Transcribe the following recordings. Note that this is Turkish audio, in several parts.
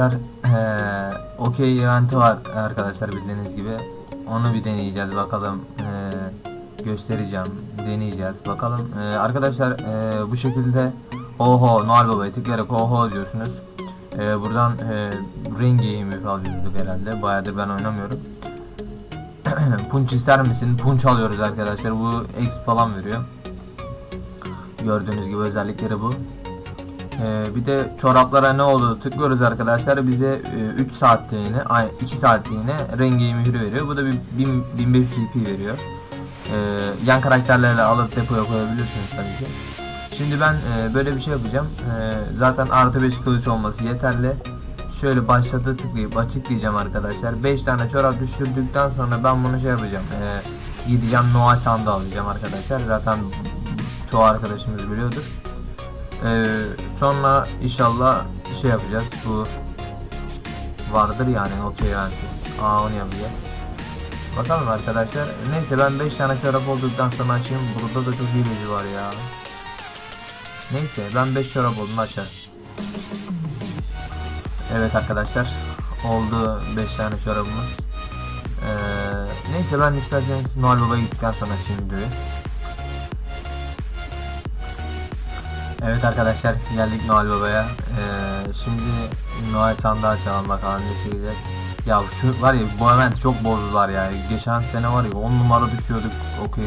arkadaşlar eee okey eventi var arkadaşlar bildiğiniz gibi. Onu bir deneyeceğiz bakalım. Eee, göstereceğim. Deneyeceğiz. Bakalım. Eee, arkadaşlar eee, bu şekilde oho Noel Baba'ya tıklayarak oho diyorsunuz. Eee, buradan eee ring game'i alıyorduk herhalde. Bayağıdır ben oynamıyorum. punç ister misin? Punç alıyoruz arkadaşlar. Bu X falan veriyor. Gördüğünüz gibi özellikleri bu. Ee, bir de çoraplara ne oldu tıklıyoruz arkadaşlar bize 3 saatliğine ay 2 saatliğine rengi mührü veriyor. Bu da bir 1000 1500 IP veriyor. Ee, yan karakterlerle alıp depoya koyabilirsiniz tabii ki. Şimdi ben e, böyle bir şey yapacağım. Ee, zaten artı 5 kılıç olması yeterli. Şöyle başladı tıklayıp açıklayacağım arkadaşlar. 5 tane çorap düşürdükten sonra ben bunu şey yapacağım. Ee, gideceğim Noah sandı alacağım arkadaşlar. Zaten çoğu arkadaşımız biliyordur. Ee, sonra inşallah şey yapacağız. Bu vardır yani okey yani. Aa onu yapacağız. Bakalım arkadaşlar. Neyse ben 5 tane çorap olduktan sonra açayım. Burada da çok hileci var ya. Neyse ben 5 çorap oldum açar. Evet arkadaşlar. Oldu 5 tane çorabımız. Ee, neyse ben isterseniz Noel Baba'ya gittikten sonra açayım Evet arkadaşlar geldik Noel Baba'ya. Ee, şimdi Noel sandığı açalım bakalım ne çıkacak. Ya şu var ya bu event çok bozdular ya. Geçen sene var ya 10 numara düşüyorduk okey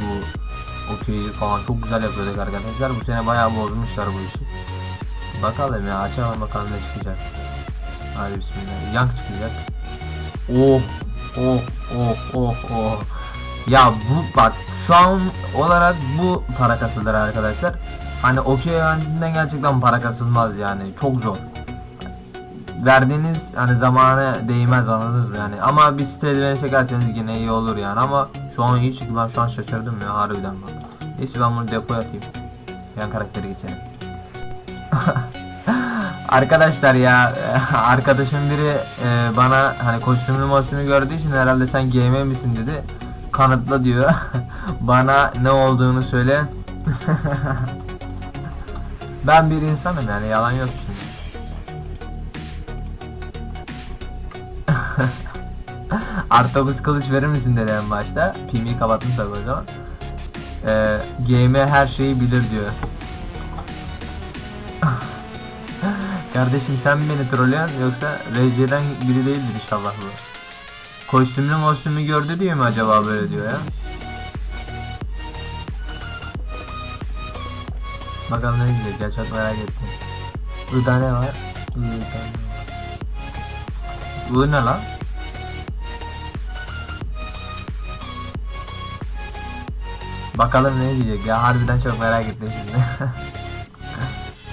bu okey falan çok güzel yapıyorduk arkadaşlar. Bu sene bayağı bozmuşlar bu işi. Bakalım ya açalım bakalım ne çıkacak. Hadi bismillah. Yank çıkacak. Oh oh oh oh oh. Ya bu bak şu an olarak bu para arkadaşlar. Hani okey eventinden gerçekten para kasılmaz yani çok zor. Verdiğiniz hani zamana değmez anladınız mı yani ama bir siteden çekerseniz yine iyi olur yani ama şu an çıktı ben şu an şaşırdım ya harbiden bak. Neyse ben bunu depoya atayım. Yan karakteri geçelim. Arkadaşlar ya arkadaşım biri e, bana hani kostümlü mostümü gördüğü için herhalde sen GM misin dedi. Kanıtla diyor. bana ne olduğunu söyle. Ben bir insanım yani yalan yok şimdi. Artobus kılıç verir misin dedi en başta. Pimi kapattım tabi o zaman. Ee, GM her şeyi bilir diyor. Kardeşim sen mi beni trollüyorsun yoksa RC'den biri değildir inşallah bu. Kostümlü mostümü gördü diye mi acaba böyle diyor ya? Bakalım ne diyecek ya çok merak ettim. Burada ne var? Bu ne lan? Bakalım ne diyecek ya harbiden çok merak ettim şimdi.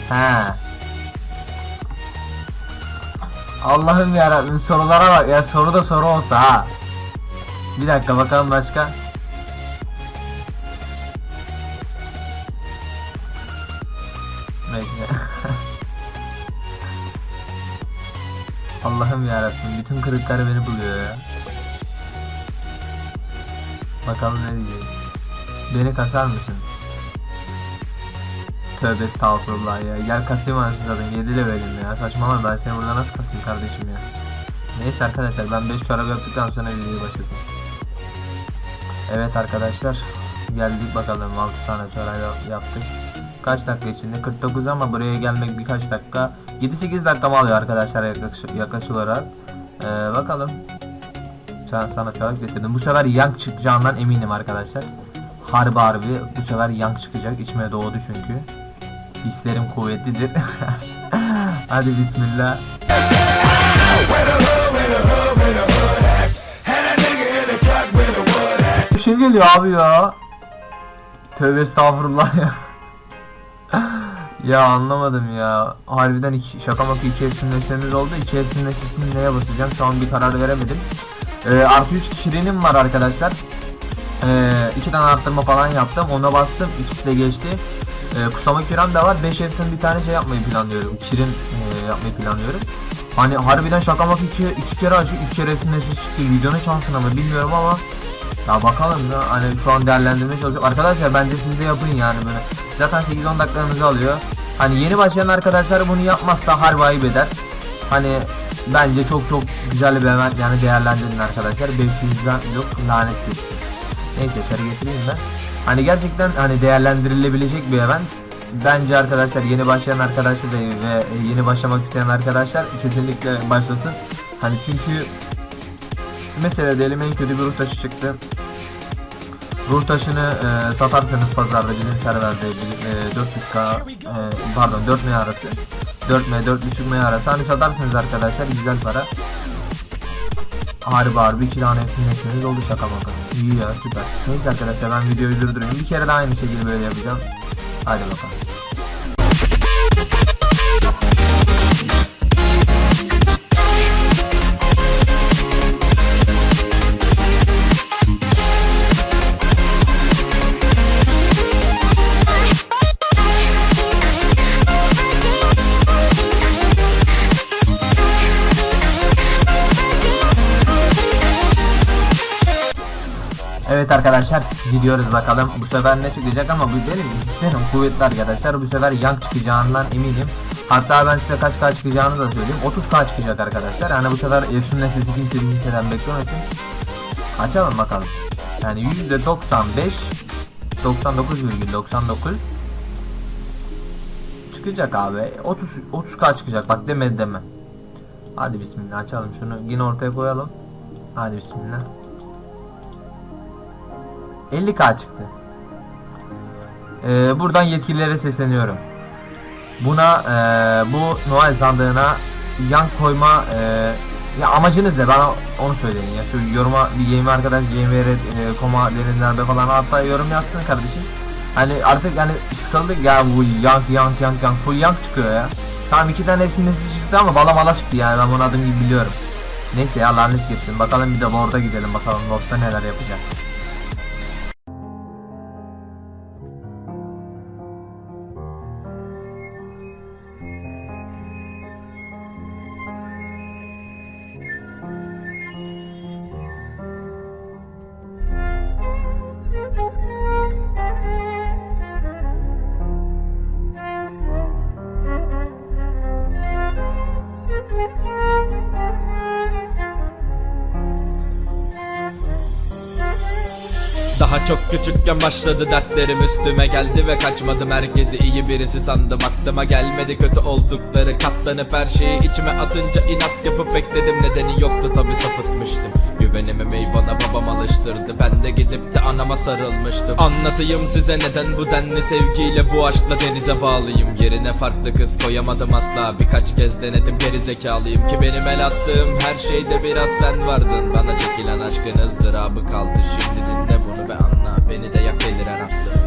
He. Allah'ım yarabbim sorulara bak ya soru da soru olsa ha. Bir dakika bakalım başka. Bekle. Allah'ım yarabbim bütün kırıklar beni buluyor ya. Bakalım ne diyecek. Beni kasar mısın? Tövbe estağfurullah ya. Gel kasayım anasını zaten. 7 levelim ya. Saçmalama ben seni burada nasıl kasayım kardeşim ya. Neyse arkadaşlar ben 5 çorap yaptıktan sonra videoyu başladım. Evet arkadaşlar. Geldik bakalım 6 tane çorap yap- yaptık. Kaç dakika içinde? 49 ama buraya gelmek birkaç dakika. 7-8 dakika alıyor arkadaşlar yaklaşık, olarak. Ee, bakalım. Sana, sana getirdim. Bu sefer yank çıkacağından eminim arkadaşlar. Harbi harbi bu sefer yank çıkacak. İçime doğdu çünkü. Hislerim kuvvetlidir. Hadi bismillah. Bir şey geliyor abi ya. Tövbe estağfurullah ya. Ya anlamadım ya. Harbiden iki, şaka maka iki etkinleşmemiz oldu. İki etkinleşmesini neye basacağım şu an bir karar veremedim. Ee, artı 3 kişiliğim var arkadaşlar. Ee, iki tane arttırma falan yaptım. Ona bastım. İkisi de geçti. Ee, kusama kürem de var. 5 F'den bir tane şey yapmayı planlıyorum. Kirin e, yapmayı planlıyorum. Hani harbiden şaka maka iki, iki kere açık, iki kere etkinleşmesi çıktı. Videonun şansına mı bilmiyorum ama ya bakalım ya hani şu an değerlendirmeye çalışıyorum. Arkadaşlar bence siz de yapın yani böyle. Zaten 8-10 dakikanızı alıyor. Hani yeni başlayan arkadaşlar bunu yapmazsa harbi ayıp eder. Hani bence çok çok güzel bir event yani değerlendirin arkadaşlar. 500'den yok lanet geçti. Neyse içeri getireyim ben. Hani gerçekten hani değerlendirilebilecek bir event. Bence arkadaşlar yeni başlayan arkadaşlar ve yeni başlamak isteyen arkadaşlar kesinlikle başlasın. Hani çünkü mesela diyelim en kötü bir ruh taşı çıktı. Ruh taşını e, satarsanız pazarda bizim serverde e, 400k e, pardon 4 M arası 4 M 4.5 M arası hani satarsınız arkadaşlar güzel para. Harbi harbi iki tane etkinleşmeniz oldu şaka maka. İyi ya süper. Neyse arkadaşlar ben videoyu durdurayım. Bir kere daha aynı şekilde böyle yapacağım. Hadi bakalım. Arkadaşlar gidiyoruz bakalım bu sefer ne çıkacak ama bu benim benim kuvvetli arkadaşlar bu sefer yank çıkacağından eminim. Hatta ben size kaç kaç çıkacağını da söyleyeyim 30k çıkacak arkadaşlar yani bu sefer Efsun Nesesi kimse kimseden beklemesin. Açalım bakalım. Yani %95 99,99 çıkacak abi 30 30k çıkacak bak demedi deme. Hadi bismillah açalım şunu yine ortaya koyalım. Hadi bismillah. 50k çıktı. Ee, buradan yetkililere sesleniyorum. Buna ee, bu Noel sandığına yan koyma ee, ya amacınız ne bana onu söyleyin ya şu yoruma bir game arkadaş gameware e, koma denilenlerde falan hatta yorum yazsın kardeşim. Hani artık yani sıkıldık ya bu yank yank yank yank full yank çıkıyor ya. Tamam iki tane etkinliği çıktı ama bala mala çıktı yani ben bunu adım gibi biliyorum. Neyse ya lanet geçsin bakalım bir de Lord'a gidelim bakalım Lord'da neler yapacak. Daha çok küçükken başladı dertlerim üstüme geldi ve kaçmadım. Herkesi iyi birisi sandım aklıma gelmedi. Kötü oldukları katlanıp her şeyi içime atınca inat yapıp bekledim. Nedeni yoktu tabi sapıtmıştım Güvenememeyi bana babam alıştırdı. Ben de gidip de anama sarılmıştım. Anlatayım size neden bu denli sevgiyle bu aşkla denize bağlıyım. Yerine farklı kız koyamadım asla. Birkaç kez denedim geri zekalıyım. Ki benim el attığım her şeyde biraz sen vardın. Bana çekilen aşkın ızdırabı kaldı. Şimdi dinle bunu ve anla. Beni de yak her hafta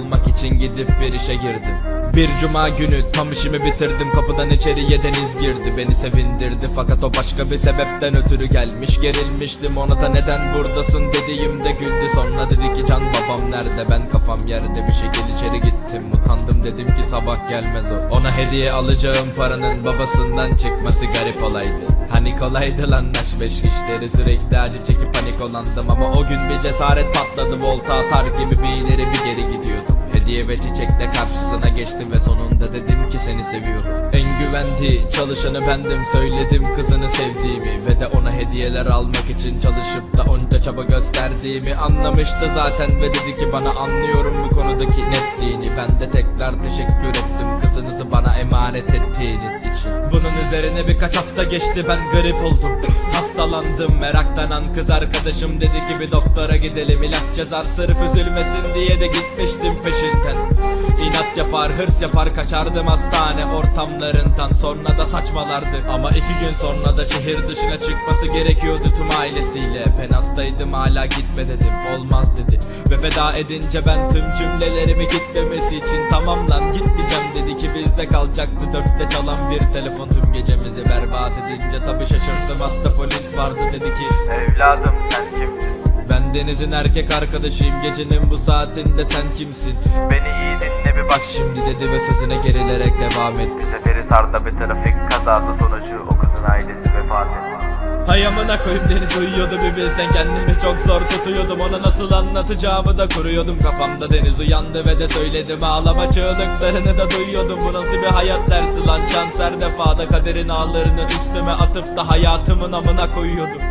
bulmak için gidip bir işe girdim bir cuma günü tam işimi bitirdim. Kapıdan içeriye deniz girdi. Beni sevindirdi fakat o başka bir sebepten ötürü gelmiş. Gerilmiştim ona da neden buradasın? dediğimde güldü. Sonra dedi ki can babam nerede? Ben kafam yerde. Bir şekilde içeri gittim. Utandım dedim ki sabah gelmez o. Ona hediye alacağım paranın babasından çıkması garip olaydı. Hani kolaydı lan naş beş işleri. Sürekli acı çekip panik olandım Ama o gün bir cesaret patladı. Volta atar gibi bir bir geri gidiyordum Hediye ve çiçekle karşısına geçtim ve sonunda dedim ki seni seviyorum. En güvendiği çalışanı bendim söyledim kızını sevdiğimi Ve de ona hediyeler almak için çalışıp da onca çaba gösterdiğimi Anlamıştı zaten ve dedi ki bana anlıyorum bu konudaki netliğini. Ben de tekrar teşekkür ettim kızınızı bana emanet ettiğiniz için. Bunun üzerine birkaç hafta geçti ben garip oldum. Hastalandım meraklanan kız arkadaşım dedi ki bir doktora gidelim ilaç yazar sırf üzülmesin diye de gitmiştim peşinden. İnat yapar hırs yapar kaçardım hastane ortamlarından. Sonra da saçmalardı. Ama iki gün sonra da şehir dışına çıkması gerekiyordu tüm ailesiyle. Ben hastaydım hala gitme dedim olmaz dedi. Ve feda edince ben tüm cümlelerimi gitmemesi için tamam lan gitmeyeceğim dedi ki bizde kalacaktı Dörtte çalan bir telefon. Tüm gecemizi berbat edince Tabi şaşırdım. Hatta polis vardı dedi ki Evladım sen kimsin? Ben Deniz'in erkek arkadaşıyım. Gecenin bu saatinde sen kimsin? Beni iyi dinle bir bak. Şimdi dedi ve sözüne gerilerek devam etti Bir seferi sarda bir trafik kazası sonucu. O kızın ailesi vefat etti. Hay amına koyayım Deniz uyuyordu. Bir bilsen kendimi çok zor tutuyordum. Ona nasıl anlatacağımı da kuruyordum Kafamda. Deniz uyandı ve de söyledim. Ağlama çığlıklarını da duyuyordum. Bu nasıl bir hayat dersi lan? Şans her defada Kaderin ağlarını üstüme atıp da hayatımın amına koyuyordum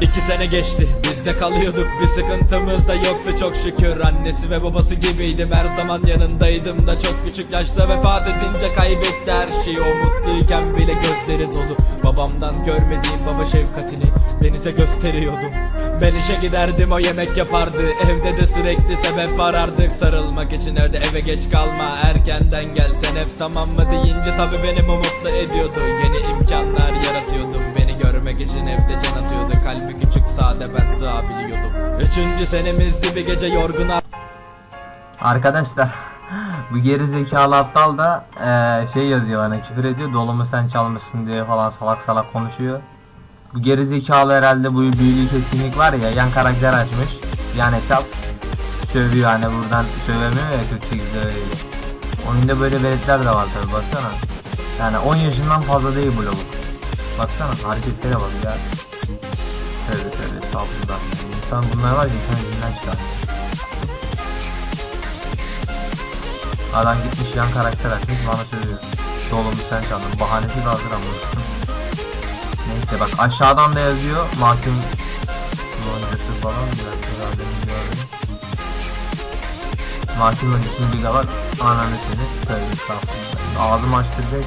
İki sene geçti biz de kalıyorduk. Bir sıkıntımız da yoktu çok şükür. Annesi ve babası gibiydim. Her zaman yanındaydım da çok küçük yaşta vefat edince kaybetti her şeyi. O mutluyken bile gözleri dolu. Babamdan görmediğim baba şefkatini denize gösteriyordum. Ben işe giderdim o yemek yapardı. Evde de sürekli sebep arardık. Sarılmak için evde eve geç kalma. Erkenden gelsen hep tamam mı deyince tabi beni bu mutlu ediyordu. Yeni imkanlar yaratıyordum İçin evde can atıyordu Kalbi küçük sade ben sığabiliyordum Üçüncü senemizdi bir gece yorgun Arkadaşlar bu geri zekalı aptal da eee, şey yazıyor bana küfür ediyor dolumu sen çalmışsın diye falan salak salak konuşuyor. Bu geri zekalı herhalde bu büyülü kesinlik var ya yan karakter açmış yan hesap sövüyor hani buradan sövemiyor ya 48'de öyle. Oyunda böyle veletler de var tabi baksana. Yani 10 yaşından fazla değil bu lavuk. Baksana hareketlere bak ya. Tövbe tövbe estağfurullah. İnsan bunlar var ya insan içinden çıkar. Adam gitmiş yan karakter açmış bana söylüyor. Dolumu sen çaldın. Bahanesi de hazır ama. Neyse bak aşağıdan da yazıyor. Mahkum loncası falan. Bir dakika daha demin gördüm. Mahkum loncasının bir var. Ananı seni. Tövbe. Ağzımı açtıracak.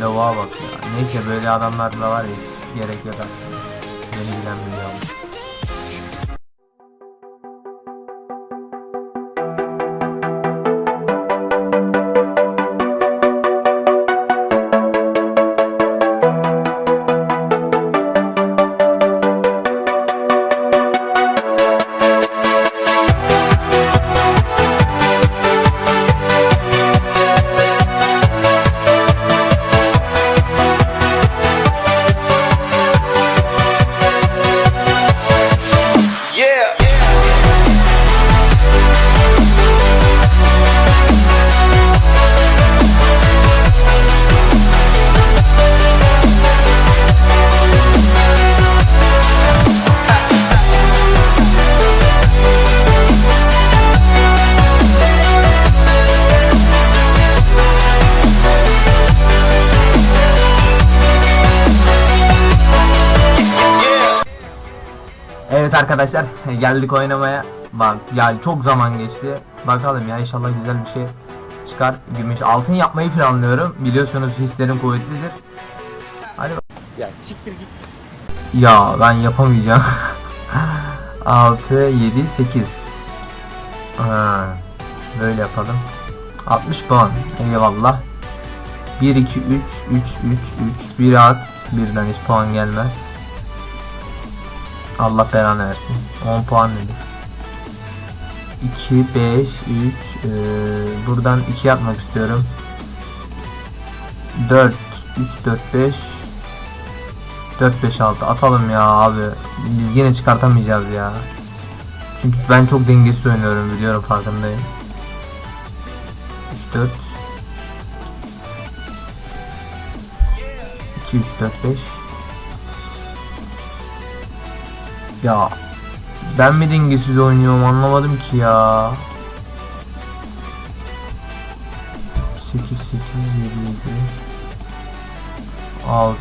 Lavuğa bak ya. Neyse böyle adamlarla var ya gerek yok aslında. Beni bilen biliyor arkadaşlar geldik oynamaya. Bak yani çok zaman geçti. Bakalım ya inşallah güzel bir şey çıkar. Gümüş altın yapmayı planlıyorum. Biliyorsunuz hislerim kuvvetlidir. Hadi bak- Ya siktir git. Ya ben yapamayacağım. 6 7 8. Ha, böyle yapalım. 60 puan. Eyvallah. 1 2 3 3 3 3 1 at. Birden hiç puan gelmez. Allah belanı versin. 10 puan dedik. 2 5 3 eee, buradan 2 yapmak istiyorum. 4 3 4 5 4 5 6 atalım ya abi. Biz yine çıkartamayacağız ya. Çünkü ben çok dengesiz oynuyorum biliyorum farkındayım. 3 4 2 3 4 5 Ya ben mi dengesiz oynuyorum anlamadım ki ya. 8 8 7 7 6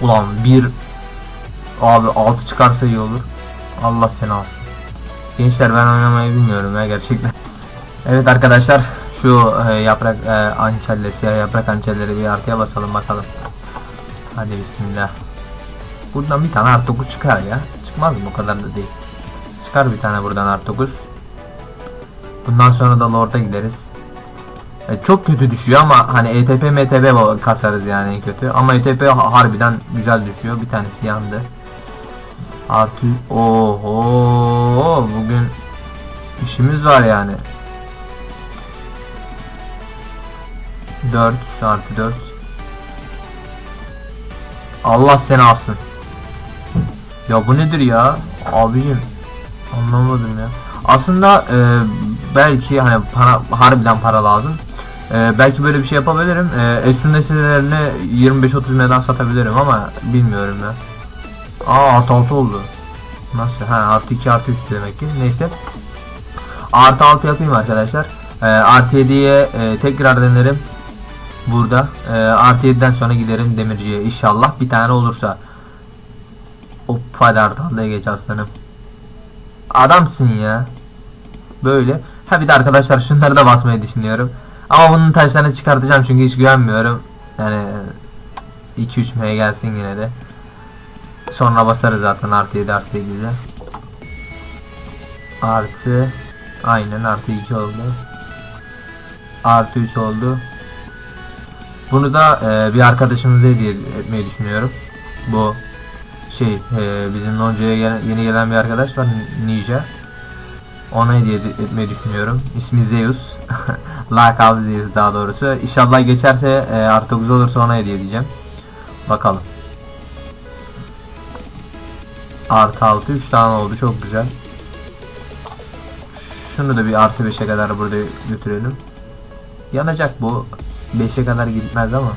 Ulan bir abi 6 çıkarsa iyi olur. Allah seni alsın. Gençler ben oynamayı bilmiyorum ya gerçekten. Evet arkadaşlar şu e, yaprak e, ançelle siyah yaprak ançelleri bir artıya basalım bakalım. Hadi bismillah. Buradan bir tane artı 9 çıkar ya. Çıkmaz mı o kadar da değil. Çıkar bir tane buradan artı 9. Bundan sonra da Lord'a gideriz. E, çok kötü düşüyor ama hani ETP MTB kasarız yani en kötü. Ama ETP ha- harbiden güzel düşüyor. Bir tanesi yandı. Artı oho bugün işimiz var yani. 4 artı 4 Allah seni alsın. Ya bu nedir ya? Abicim anlamadım ya. Aslında e, belki hani para harbiden para lazım. E, belki böyle bir şey yapabilirim. E, Esun nesnelerini 25-30 neden satabilirim ama bilmiyorum ya. Aa artı 6 oldu. Nasıl? Ha artı 2 artı 3 demek ki. Neyse. Artı 6 yapayım arkadaşlar. E, artı 7'ye e, tekrar denerim. Burada. E, artı 7'den sonra giderim demirciye. İnşallah bir tane olursa. Hop hadi artı 6'ya geç aslanım. Adamsın ya. Böyle. Ha bir de arkadaşlar şunları da basmayı düşünüyorum. Ama bunun taşlarını çıkartacağım çünkü hiç güvenmiyorum. Yani 2-3 M'ye gelsin yine de. Sonra basarız zaten artı 7 artı 7'de. Artı aynen artı 2 oldu. Artı 3 oldu. Bunu da e, bir arkadaşımıza hediye etmeyi düşünüyorum. Bu şey e, bizim Lonca'ya gelen, yeni gelen bir arkadaş var Ninja. Ona hediye et- etmeyi düşünüyorum. İsmi Zeus. Lakabı Zeus daha doğrusu. İnşallah geçerse e, artı 9 olursa ona hediye edeceğim. Bakalım. Artı 6 3 tane oldu çok güzel. Şunu da bir artı 5'e kadar burada götürelim. Yanacak bu. 5'e kadar gitmez ama.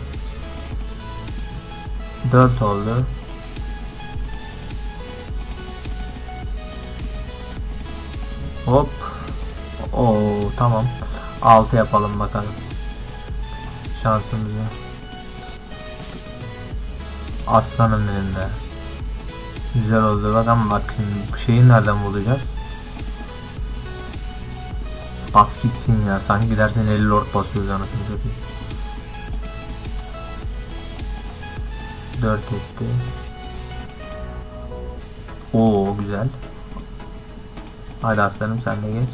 4 oldu. Hop. Oo tamam. 6 yapalım bakalım. Şansımıza. Aslanım benim. Güzel oldu bak ama bak şimdi şeyi nereden bulacağız? Bas gitsin ya sanki gidersen 50 lord basıyoruz anasını satayım. 4 etti. Oo güzel. Hadi aslanım sen de geç.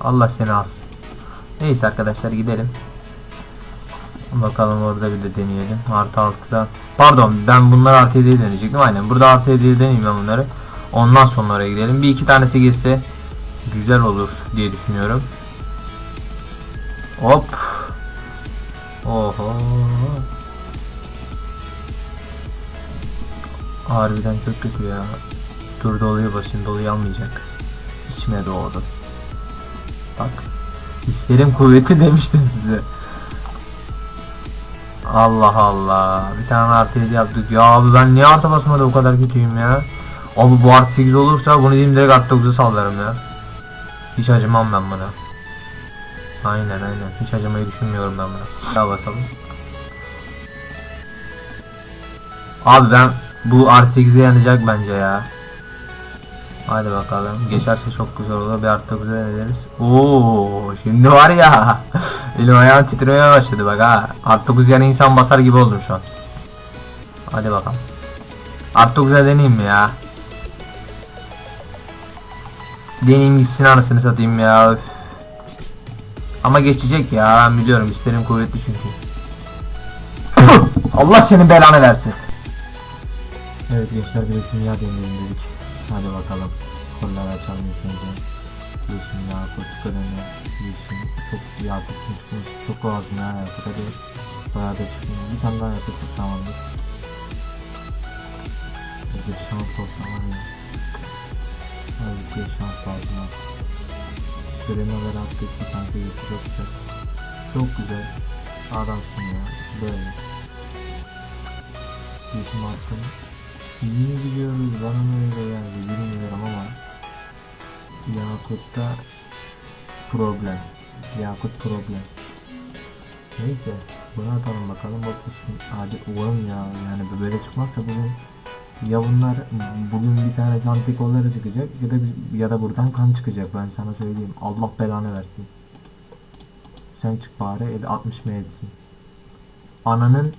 Allah seni alsın. Neyse arkadaşlar gidelim. Bakalım orada bir de deneyelim. Artı 6'da. Pardon ben bunları artı 7'ye deneyecektim. Aynen burada artı 7'ye deneyeyim ben bunları. Ondan sonra oraya gidelim. Bir iki tanesi geçse güzel olur diye düşünüyorum. Hop. Oho. Harbiden çok kötü ya. Dur doluyu başın doluyu almayacak. İçime doğdu. Bak. Hislerim kuvvetli demiştim size. Allah Allah. Bir tane artı 7 yaptık. Ya abi ben niye artı basmada o kadar kötüyüm ya. Abi bu artı 8 olursa bunu diyeyim direkt artı 9'a sallarım ya. Hiç acımam ben buna. Aynen aynen. Hiç acımayı düşünmüyorum ben buna. Daha bakalım. Abi ben bu artı 8'e yanacak bence ya. Hadi bakalım. Geçerse çok güzel olur. Bir artı 9'a ederiz. Oo, şimdi var ya. Elim ayağım titremeye başladı bak ha. Artı 9 yani insan basar gibi oldum şu an. Hadi bakalım. Artı 9'a deneyeyim mi ya? Deneyeyim gitsin anasını satayım ya. Üf. Ama geçecek ya biliyorum isterim kuvvetli çünkü. Allah senin belanı versin. Evet gençler bir resim ya deneyelim dedik. Hadi bakalım. Kolları açalım ilk önce. Yeşil yakut, kırmızı, yeşil. Çok yakut çıkmış. Çok lazım ya yakut hadi. Bayağı da çıkmış. Bir tane daha yakut tut tamamdır. Bir şans olsa var ya. Hadi bir şans lazım. Kırmızılar attık bir tane de çok güzel. Çok güzel. Adamsın ya. Böyle. Yeşil attım. Niye biliyoruz bana mı öyle geldi bilmiyorum ama Yakut'ta problem Yakut problem Neyse bunu atalım bakalım bakmışsın hadi umarım ya yani böyle çıkmazsa bugün Ya bunlar bugün bir tane zanti kolları çıkacak ya da ya da buradan kan çıkacak ben sana söyleyeyim. Allah belanı versin. Sen çık bari el 60 mı etsin. Ananın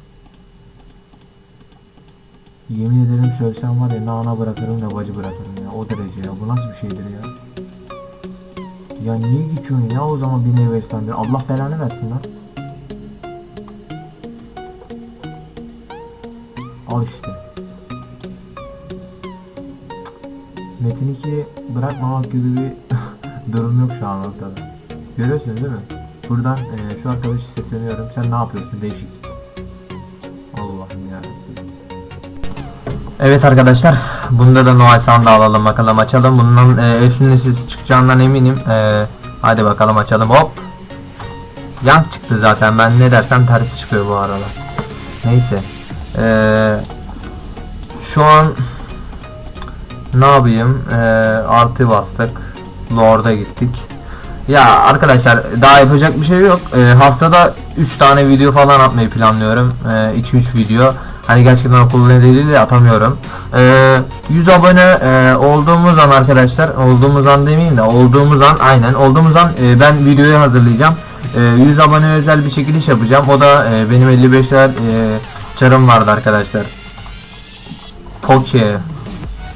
Yemin ederim sövsem var ya ne ana bırakırım ne bacı bırakırım ya. O derece ya. Bu nasıl bir şeydir ya? Ya niye geçiyorsun ya o zaman bir nevestan bir? Allah belanı versin lan. Al işte. Metin 2'yi bırakmamak gibi bir durum yok şu an ortada. Görüyorsunuz değil mi? Buradan eee, şu arkadaşı sesleniyorum. Sen ne yapıyorsun? Değişik Evet arkadaşlar, bunda da Noel Sandı alalım bakalım açalım. Bundan e, efsunun sesi çıkacağından eminim. E, hadi bakalım açalım. Hop. Yan çıktı zaten. Ben ne dersem tersi çıkıyor bu aralar. Neyse. E, şu an ne yapayım? E, artı bastık. Lord'a gittik. Ya arkadaşlar daha yapacak bir şey yok. E, haftada 3 tane video falan atmayı planlıyorum. 2-3 video. Hani gerçekten okul nedeniyle atamıyorum. E, 100 abone e, olduğumuz an arkadaşlar, olduğumuz an demeyeyim de olduğumuz an aynen olduğumuz an e, ben videoyu hazırlayacağım. E, 100 abone özel bir çekiliş yapacağım. O da e, benim 55 lira e, çarım vardı arkadaşlar. Poke.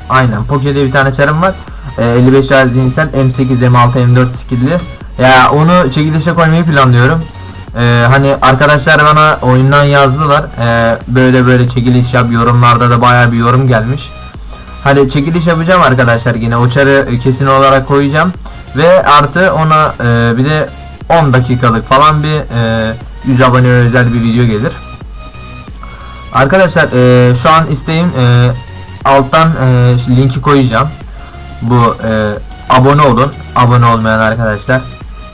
Aynen Poke diye bir tane çarım var. E, 55 lira zihinsel M8, M6, M4 skill'li. Ya onu çekilişe koymayı planlıyorum. E, hani arkadaşlar bana oyundan yazdılar. E, böyle böyle çekiliş yap. Yorumlarda da bayağı bir yorum gelmiş. Hani çekiliş yapacağım arkadaşlar yine o çarı kesin olarak koyacağım. Ve artı ona e, bir de 10 dakikalık falan bir e, 100 abone özel bir video gelir. Arkadaşlar e, şu an isteğim e, alttan e, linki koyacağım. Bu e, abone olun. Abone olmayan arkadaşlar.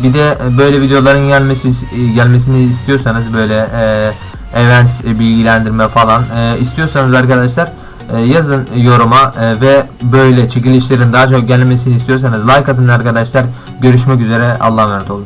Bir de e, böyle videoların gelmesi gelmesini istiyorsanız böyle e, event e, bilgilendirme falan e, istiyorsanız arkadaşlar e, yazın yoruma e, ve böyle çekilişlerin daha çok gelmesini istiyorsanız like atın arkadaşlar. Görüşmek üzere. Allah'a emanet olun.